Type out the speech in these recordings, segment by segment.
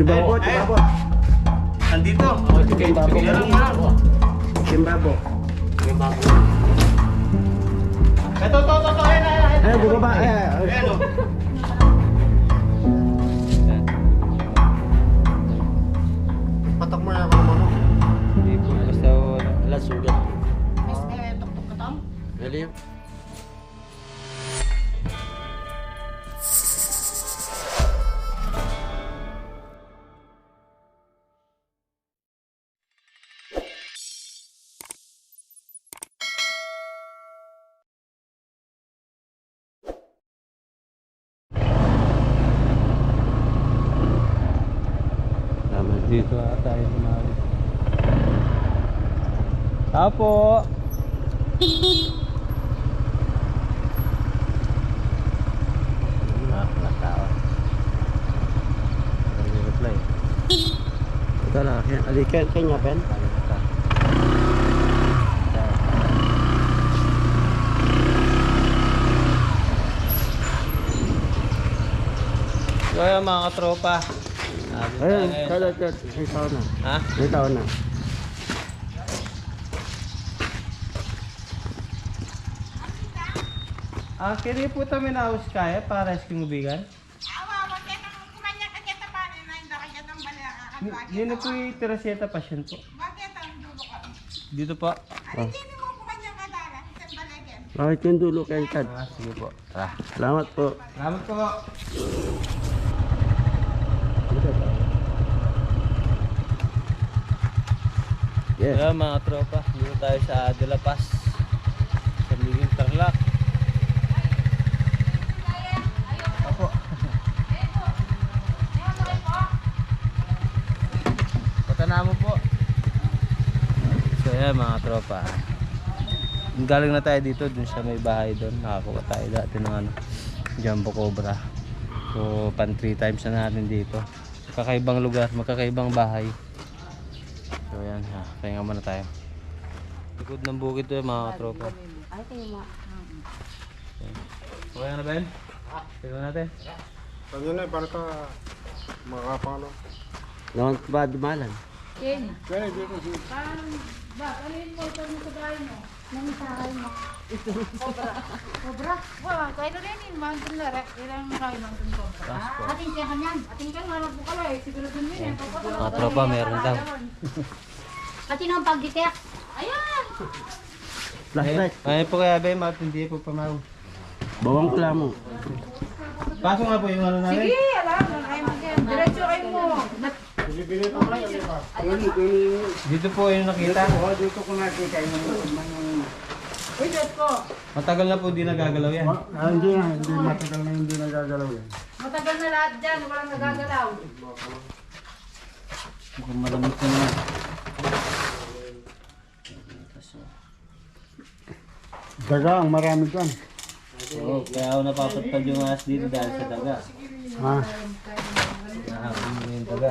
Chibabo, Eh, chibabo. Andito. Oh, sige. Kimbabo. Sige lang mo. Chibabo. Ito, ito, ito, ito. Ayan, ayan, ayan. Eh, bumaba. Eh, Ayan, oh. Patak mo yan ako naman. Hindi po. Basta sugat. Mas eh, tuktok ka tam. Dali. Dito ata tayo sumali. Apo! Ito na. Alikan kanya, Ben. So ayun mga katropa. Ah, dito tayo Ayun, ngayon. kada, kada. May tao na. Ha? May tao na. Ah, kini po tayo na aus kaya para sa kingubigan. Awa, wag yan ang kumanya ka kita pa ni na hindi ka kita ng bala ka Yun na po yung teraseta passion po. Bakit ang dulo ka? Dito po. Ano balagan. Bakit yung dulo kayo, Chad? Ah, sige po. Tara. Salamat po. Salamat po. Yes. Kaya mga tropa, dito tayo sa De La Paz. Sa Liging Tarlac. Apo. Patanamo po. So yan mga tropa. Galing na tayo dito, dun sa may bahay doon. Nakakuha tayo dati ng ano, Jumbo Cobra. So pan 3 times na natin dito. Kakaibang lugar, magkakaibang bahay. So yan ha, pahinga muna tayo. Likod ng bukid to eh, mga katropa. Ay, kayo mo. Okay na Ben? Tignan natin. Yun eh, para ka makakapang ano. Naman ba dumalan? Ken, Kaya dito si... parang ba, ano yung motor mo sa bahay mo? Nang sakay mo. Cobra. Cobra? Wah, kaya na rin yung mountain na rek. Ilang kayo mountain cobra. Po. Ating kaya kanyan. Ating kaya nga po kala eh. Siguro dun yun eh. Mga tropa, meron daw. Pati nang pagdikek. Ayan! Flashlight. Ayun po kaya Ben, matindi po pamaw. Bawang klamo. Pasok nga po yung ano namin. Sige, alam. Ay. Diretso kayo mo. Pa. Dito po yung nakita. Oo, dito ko nakita yung Uy, ko. Matagal na po di nagagalaw yan. Ah, hindi na, hindi matagal na hindi nagagalaw yan. Matagal na lahat dyan. Walang nagagalaw. Mukhang malamit na naman. Daga, ang marami dyan. Oo, kaya ako napapatpad yung ahas dito dahil sa daga. Ha? Nakakabin mo yung daga.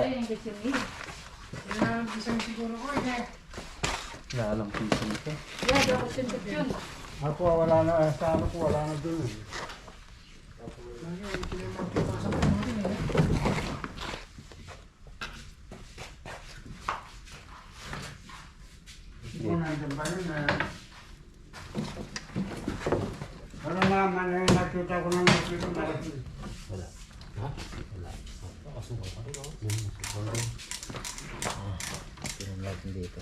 Wala alam kung saan ito. Yeah, daw ko sundot yun. Ako, wala na, eh, sa ano ko, wala na dun eh. Kung nandun ba yun eh. Ano nga man eh, nakita ko ng nakita malaki. Tingnan natin dito.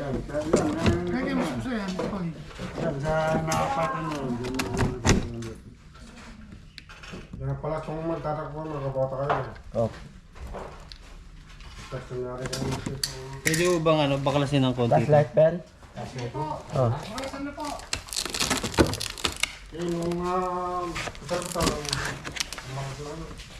Yan, sa yan, yan. Yan, sa nakapatan mo. dun, dun, dun. Yan pala kung magtatakbo, makabota kayo. Oh. Tapos nangyari ka ng Pwede mo bang ano, baklasin ng konti? Flashlight, Ben? Oh. Yung mga kasal ko mga ano. pa siya lagi.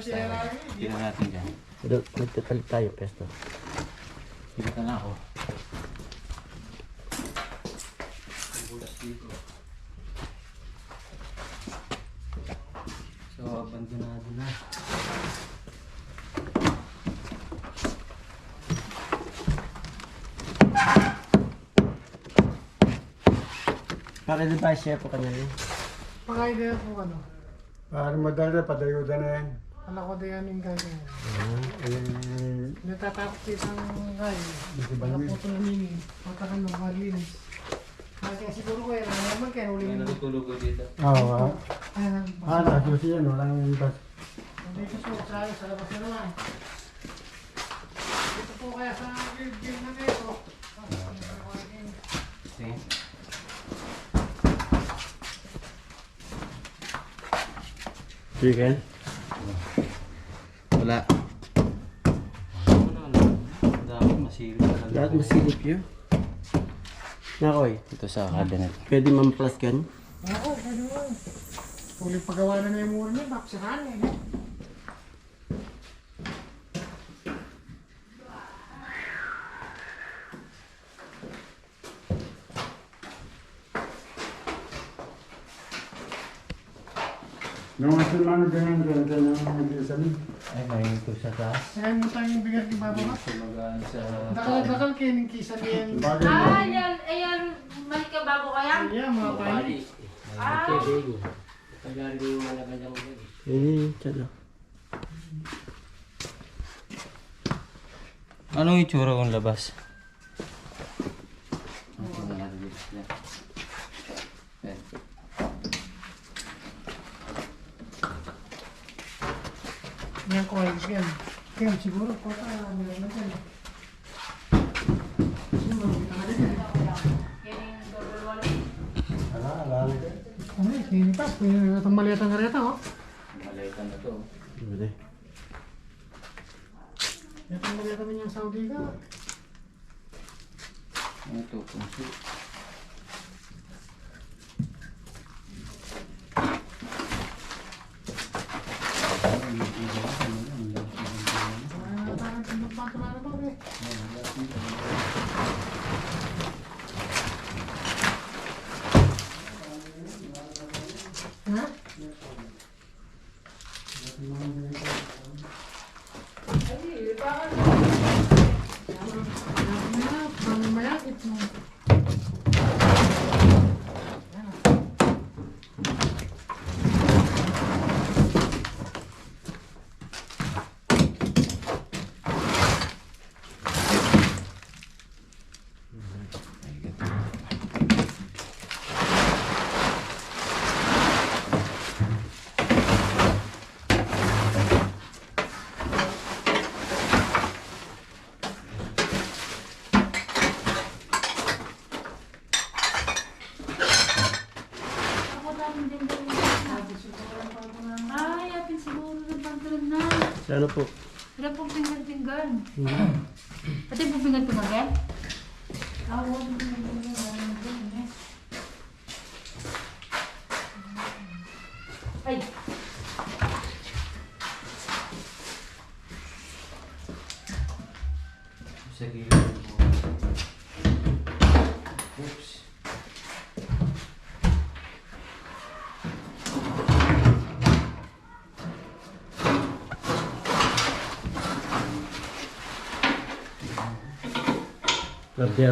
Tingnan natin dyan. Pero nagtatalit tayo, pesto. Kita na ako. So, abandonado na. Di ba siya po kanya rin? Pakain na po ano. Para madali, padayuda na yan. Alam ko din yan yung gagawin. Eh, Natatakot sa isang ba Wala po ito namingin. Matakan ng malinis. Kaya siguro ko yan. Ano naman kaya May uling natutulog ko dito. Oo, ah. Ayan. Ah, nasusi yan, walang bas. Dito po sa sa labas na naman. Dito po kaya sa gilid na nito. Sige. Chicken? Lahat masilip yun. Nakoy, Ito sa cabinet. pwede mamplas kan? Oo, pwede mo. Tuloy paggawa na na yung mura niya. Bakit sirahan eh. No? Nung asin man ganyan, ganyan, ganyan, ganyan, ganyan. Ay, may ito sa taas. Kaya mo tayo yung bigat ni Baba ba? Sumagaan sa... Dakal-dakal kayo ng kisa niyan. Ah, ayan, mali ka bago kaya? Kaya mga pali. Ah, Eh. Anong itsura kong labas? Yan ko ayos yan. Kaya siguro ko ta meron na dyan. Sino mo kita na dyan? yan yung double wall. Ala, ala. Ano eh, kini pa. Pwede itong maliit ang kareta oh. Malitan na to. Pwede. Itong maliit naman yung Saudi ka. Ano to? Puso. Ah, parang pinagpato na na ba eh. Ha? Mamaya, mamaya, ito. Ako daming din din. Ay, atin siguro ng pantalon na. Sa ano po? Wala pong pinggan-pinggan. Pati po pinggan-pinggan? Ah, wala pong pinggan-pinggan. Eh,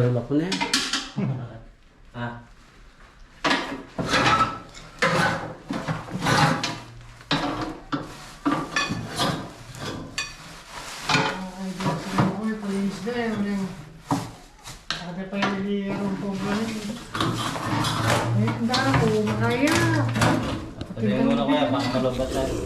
ang daan ko, makaya. Patayin mo na kaya, baka malabat tayo.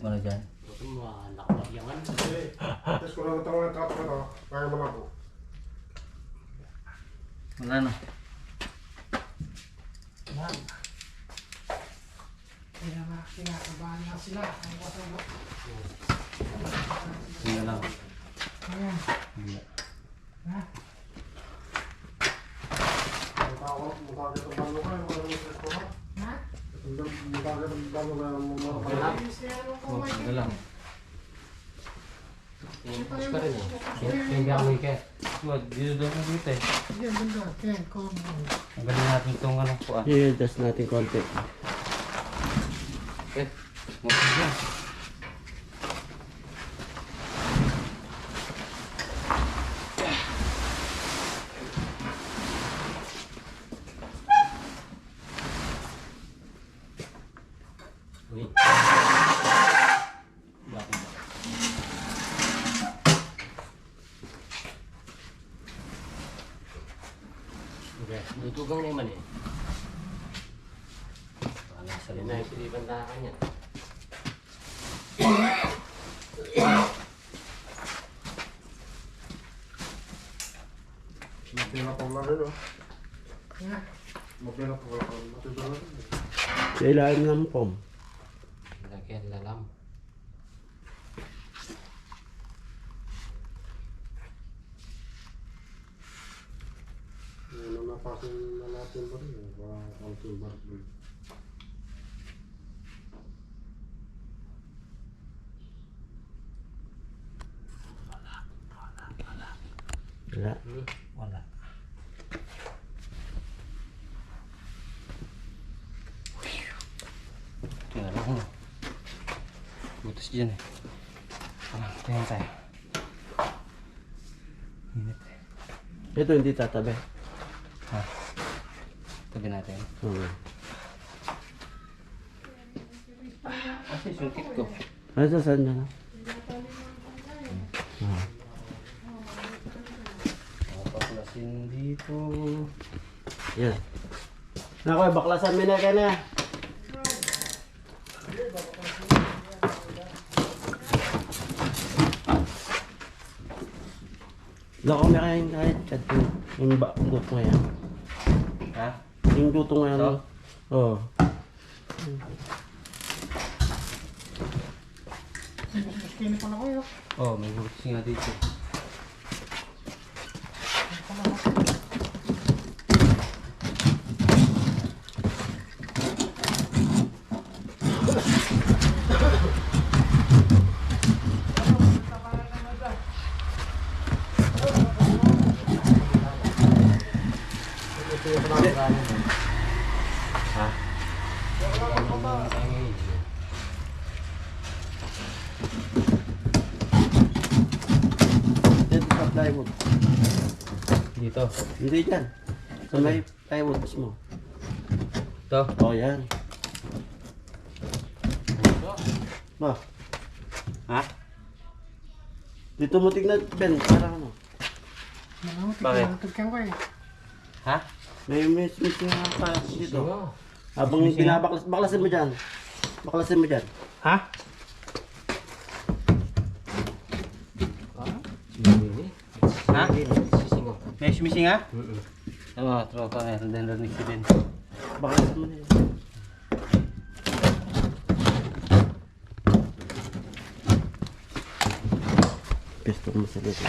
Silip mo na dyan. Tapos kung ano tawa ng tato ko to, kaya mo na po. Wala na. Kaya nga, kinakabahan na sila. Ang wasa mo. Na lang. Ayan. Hindi. Bakit ang balo ka? Wala mo sa ko ha? Ha? Bakit ang balo ka? Wala mo Ayos yan ang Oh, ano lang. Push pa rin eh. Hindi ako ike. Wag, dito daw na dito eh. Ang galing natin itong ano po ah. I-adjust natin konti. Eh, mukha yan. Uy. Okay, lutugang na yung mali. Wala sa rin na yung piliban na kanya. Mapila pa wala rin oh. Ha? Mapila pa wala rin. Mapila rin. Sa ilalim ng pom. Lagyan lalam. Ano napasin na natin ba rin? Ba, konting barbil. Wala. Wala. Tingnan ako. Dyan eh. Ah, tingnan tayo. Init eh. Ito hindi tatabi. Ha? Tabi natin. Okay. Kasi suntik ko. Ano sa saan na? Papaklasin dito. Yan. Nako, baklasan mo na ka na. Lako may kain kahit chat yung yung ba mo yan. Ha? Yung duto nga yan. Ito? Oo. Kini pa na kayo. Oh, may butas nga dito. Ha? Dito sa plywood. Dito. Hindi dyan. Sa may plywood mo. Ito. Oh, yan. Ba? Ha? Dito mo tignan, Ben. Parang ano. Malamot, Bakit? tinatagkan ko eh. Ha? May miss miss yung pa dito. Habang binabaklas, baklasin mo dyan. Baklasin mo dyan. Ha? May missing ha? Mm-mm. Ano, tropa, meron din narinig ko din. Baklasin mo na yan. Pesto mo sa dito.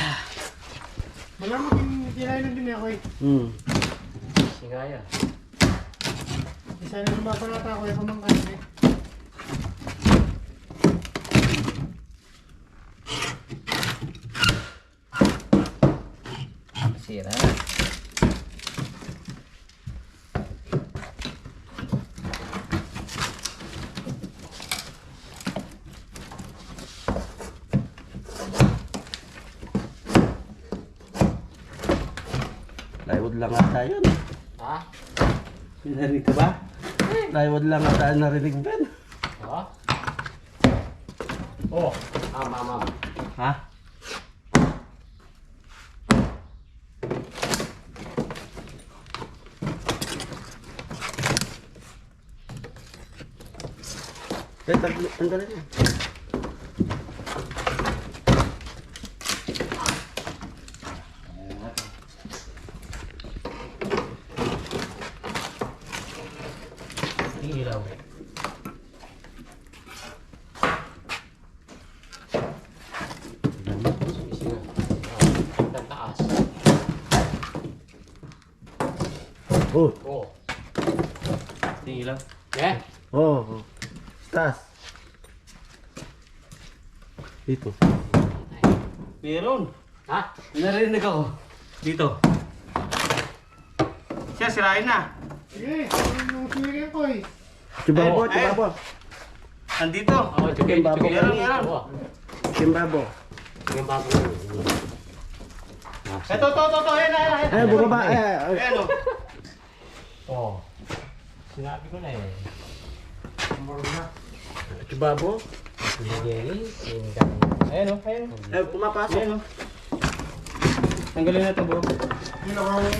Malamot yung kinain din ako eh. Hmm. Singaya. Isa na yung babalata ko eh, pamangkan eh. Lang ata yun. Ha? May narinig ka ba? Plywood lang ata ang narinig Ben. Ha? Oh. Ah, mama. Ha? Eh, tag- tanggalin mo. Ilaw. Sisingo. Ah, taas. Oh, Oh. natin ilaw. Eh? Oo. Oh, Stas. Dito. Meron. Ha? Narinig ako. Dito. Siya, sirain na. Sige, yung sirin ko eh. Chibabo, Ay, chibabo. Andito. Ako, sige, Chicken babo. sige. Meron, meron. Chibabo. Chicken babo. Ito, to, to, to. Ayan, ayan, ayan. Eh, bumaba. Eh, eh. Ayan, oh. Oo. Sinabi ko na eh. Chibabo. Si Jerry, singgang. Ayan, oh. Ayan. Eh, pumapasok. Ayan, oh. Tanggalin na ito, bro. Hindi na kami.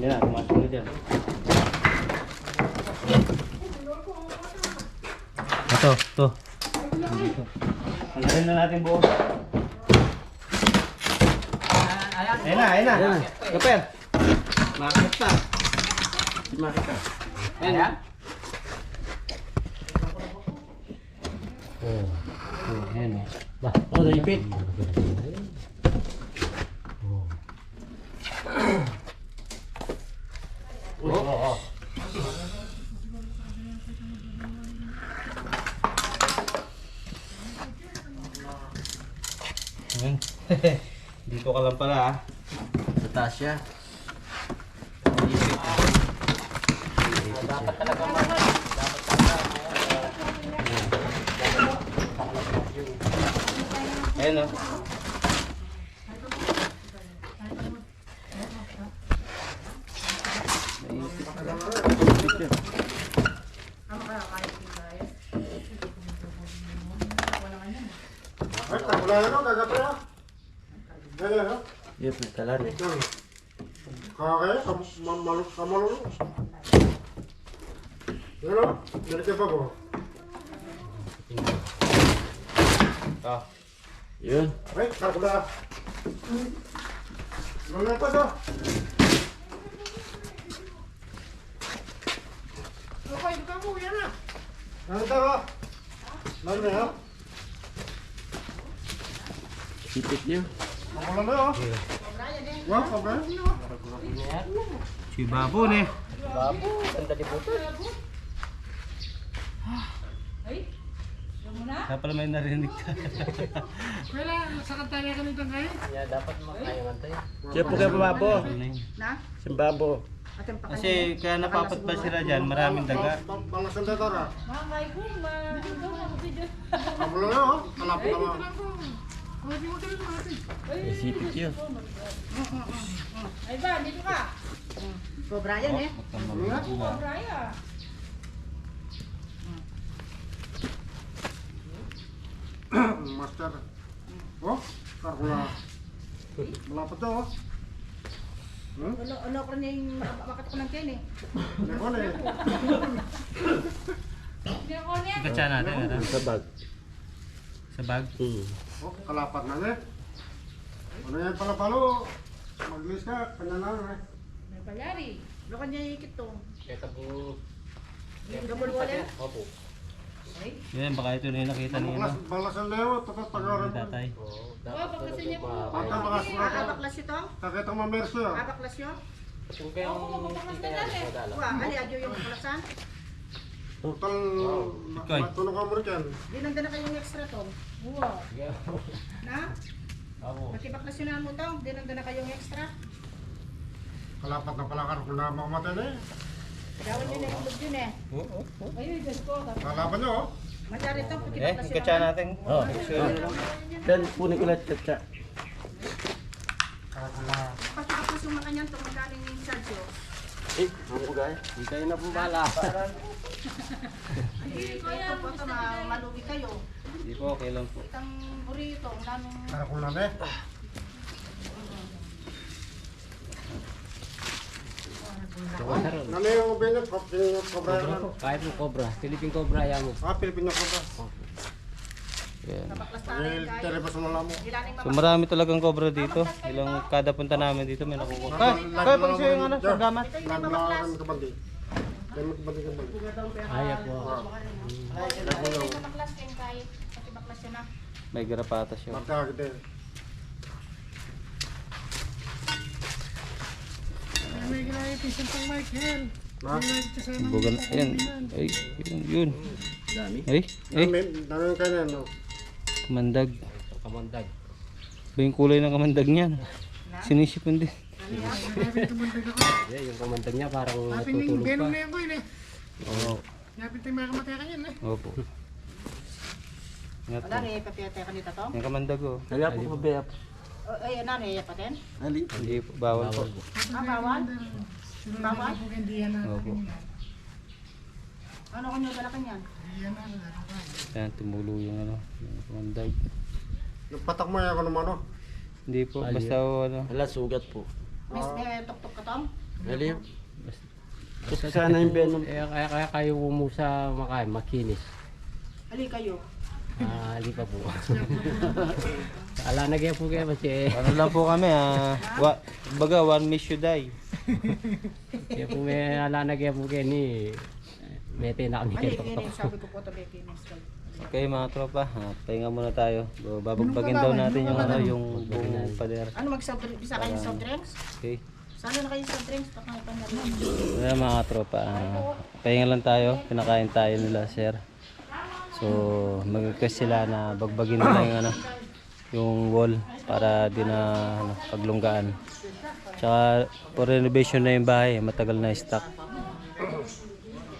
Yan na, pumasok na dyan. Ito, ito. Tanggalin na natin buo. Ayan na, ayan na. Ayan. Kaper. Makita. Makita. Ayan yan? Oo. Oo, ayan eh. Ba, oh, naipit. Oo, oo, oo. Dito ka lang pala ah. Sa taas siya. Dapat talaga mag... Ayan oh. Ay, wala na no, gagapre ha. Yan yan ha. Yep, may kalan eh. Kakaya, kamalok, kamalok. Yan o, yan ka ba ko? Ah. Yun. Ay, kakula. Wala pa sa. Okay, ka mo, yan na. Ano ta ba? Lalo na ha? Sipit niyo. Makulang na ha? Wah, kabra. Si Babon eh. Babo, ganda di po. Kaya pala may narinig ka. Kailan, sa kantaya ka nito ngayon? Kaya dapat makayaman tayo. Siya po kayo pumabo. Na? Atin pa Kasi kaya napapatbal sila dyan, maraming daga. Balasan tayo tara. Mamay ko, ma... Video. Makulang na ha? Kalap na May sipit yun. Ay ba, dito ka. Cobra yan eh. Cobra yan. Master. Oh, kakula. Malapit daw ha? Hmm? Ulo, ulo ko na yung makatok ng ken eh. Hindi ko na eh. Hindi ako niya. Ikatsa natin. Ano? Sa bag. Sa bag. Hmm. Oh, kalapat na eh. Ano yan pala palo? Mag-list ka, kanya na eh. May palyari. Ulo ko niya ikit to. Kaya tabu... Double wala. Opo. Ay. Yan, baka ito na yung nakita ni Balas, ano. balas ang lewa, tapos Ni pag-aral. tatay. Oo, Oh, dapat baklas niya po. Ang mga Ah, surat. abaklas ito? Kakita mo merso yan. Abaklas yun? Kung kaya ang kita yan, madala. Wah, ali adyo yung baklasan. Total, matulog ka mo rin yan. Dinanda na kayong extra to. Wow. Na? Ako. Makibaklas yun na mo to. Dinanda na kayong extra. Kalapat na pala karo na makamatay na eh. Dawan nyo na yung loob yun eh. Ayun, Diyos ko. Kalaban nyo oh. Masyari to, Eh, ikatsa natin. Oh. Sure. Yan, punin ko lahat katsa. Pakibaklas yung makanyan to, magaling yung yun. Eh, ano gaya? Hindi kayo na pumbala. Hindi, kaya po ito na malugi kayo. Hindi po, okay lang po. Itang burrito, ang daming... Kara kung na eh. Ano yung binet? Yung cobra yan. Kahit mo cobra, Philippine cobra yan mo. Ah, Pilipino cobra. Yan. Telebas mo lang mo. So marami talagang cobra dito. Ilang kada punta namin dito may nakukuha. Kaya, kaya pag siya yung ano, sa gamat. Naglakan ka bandi. Kaya mo kabandi ka bandi. Ayaw po. Napaklas kayo siya na. May garapatas yun. Magkakadel. May ginayipisan pang Michael. Bugan, ayan. Ay, yun, yun. Dami. Ay, ay. Dami yung kanan, no? Kamandag. Kamandag. Ba yung kulay ng kamandag niyan? Sinisipon din. Ano yeah, yung kamandag niya parang natutulog pa. Eh. Happy New Year, ganun na yung boy, eh. Oo. Napit tayo mga kamatera yan, eh. Opo. Ingat Wala po. na ipapiyate ka nito to? Yung kamandag oh. Kaya po pabaya po. O, Ay, ano na iyapatin? Ali. Hindi po, bawal po. Ah, bawal? Bawal? yan. Opo. Ano kung yung dala kanyan? Hindi yan na. ano ka. Ayan, tumulo yung ano, yung kamandag. Yung patak mo yan, ano, ano? Hindi po, basta oh, ano. Wala, sugat po. Miss, eh, tuktok ka tong? Ali. Gusto sana yung venom. Eh, kaya, kaya kayo umusa makain, makinis. Ali kayo. Ah, ali pa po. Ala na kaya po kayo kasi eh. Ano lang po kami ah. Wa, baga, one miss you die. Kaya po may ala na kaya po kayo ni Mete na kami kayo kaya sabi ko po ito. Okay mga tropa, ah, pahinga muna tayo. Babagbagin daw natin yung ano, yung buong pader. Ano mag-soft drink? Bisa kayo soft drinks? Okay. Sana na kayo soft drinks? Pakangatan na rin. Ayan mga tropa, ah, pahinga lang tayo. Pinakain tayo nila sir. So, mag-request sila na bagbagin nila yung ano, yung wall para di na ano, paglunggaan. Tsaka for renovation na yung bahay, matagal na stock.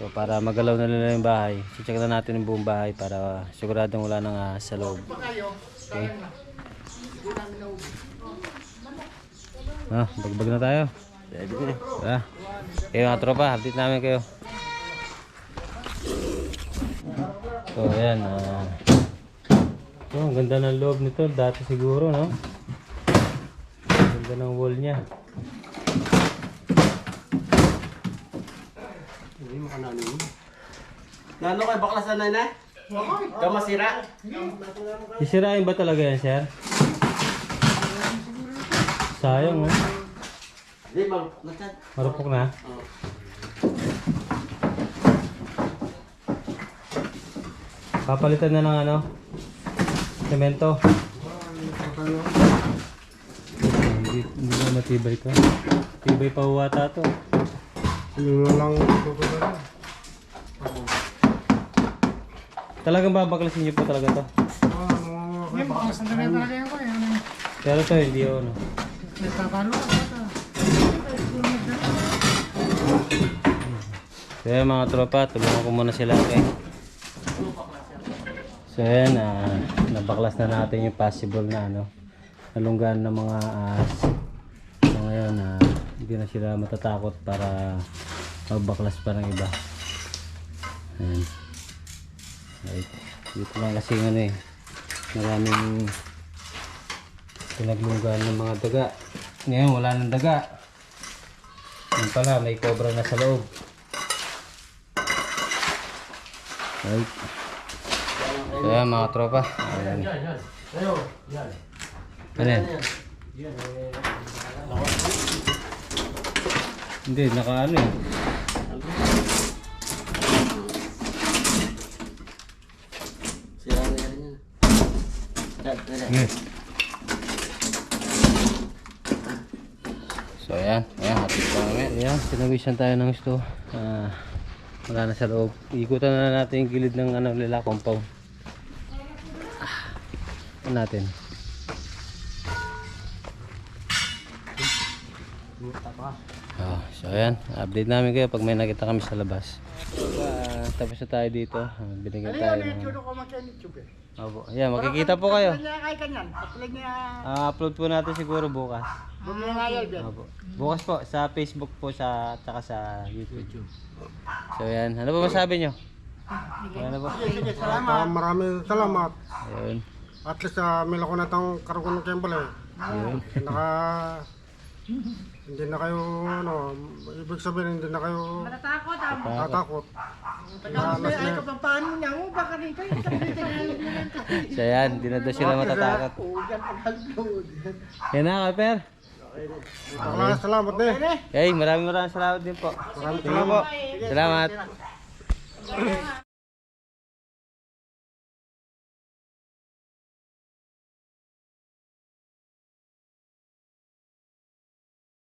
So para magalaw na nila yung bahay, check na natin yung buong bahay para siguradong wala nang ahas sa loob. Okay. Ah, bagbag na tayo. Ready na. Ah. Okay mga tropa, update namin kayo. So ayan. Oh, ang ganda ng loob nito, dati siguro, no? Ang Ganda ng wall niya. Nano kay bakla sa nanay? Kamasira? Sisirain ba talaga yan, sir? Sayang, oh. Di ba? Nagchat. Marupok na. Oo. Papalitan na ng ano? Semento. Hindi, hindi na matibay to. Tibay pa huwata to. Yun na lang tutuloy. Talagang babaklasin niyo po talaga to. Yan, baka sandali talaga yan ko eh. Pero to hindi yun. ano. Nagpapalo ka yan mga tropa, tulungan ko muna sila okay. So yan, ah, nabaklas na natin yung possible na ano, nalunggan ng mga ahas. So ngayon, ah, hindi na sila matatakot para magbaklas pa ng iba. Ayan. Right. Dito lang kasi ano eh, maraming pinaglunggan ng mga daga. Ngayon wala nang daga. Yan pala, may cobra na sa loob. Right. So yan mga tropa. Ayan. Ano yan? Hindi, naka ano eh. Sira na yan yan. So ayan, ayan, hatid pa namin. Ayan, sinawisan tayo ng gusto. Ah, wala na sa loob. Ikutan na natin yung gilid ng ano nila, compound. Ano natin? Oh, so ayan, update namin kayo pag may nakita kami sa labas. Ah, tapos na tayo dito. Ah, Binigyan tayo ng... Tulo ko mag-YouTube eh. Opo. Ayan, makikita po kayo. Upload niya. Ah, upload po natin siguro bukas. Yun. Opo. Bukas po sa Facebook po sa tsaka sa YouTube. So yan, ano ba masabi nyo? Ano po? Sige, salamat. Maraming salamat. Ayun. At least uh, may lako na tang karugon ng Kembal eh. Ayun. Naka... hindi na kayo, ano, ibig sabihin hindi na kayo Matatakot, ah. tatakot. Tagalog na ay mo niya. Oh, baka rin kayo. Tagalog na lang. So yan, di na daw sila matatakot. Oh, yan Tagalog. Yan na, Kaper. Maraming salamat eh. Hey, maraming maraming salamat din po. Maraming salamat po. Salamat. Salamat.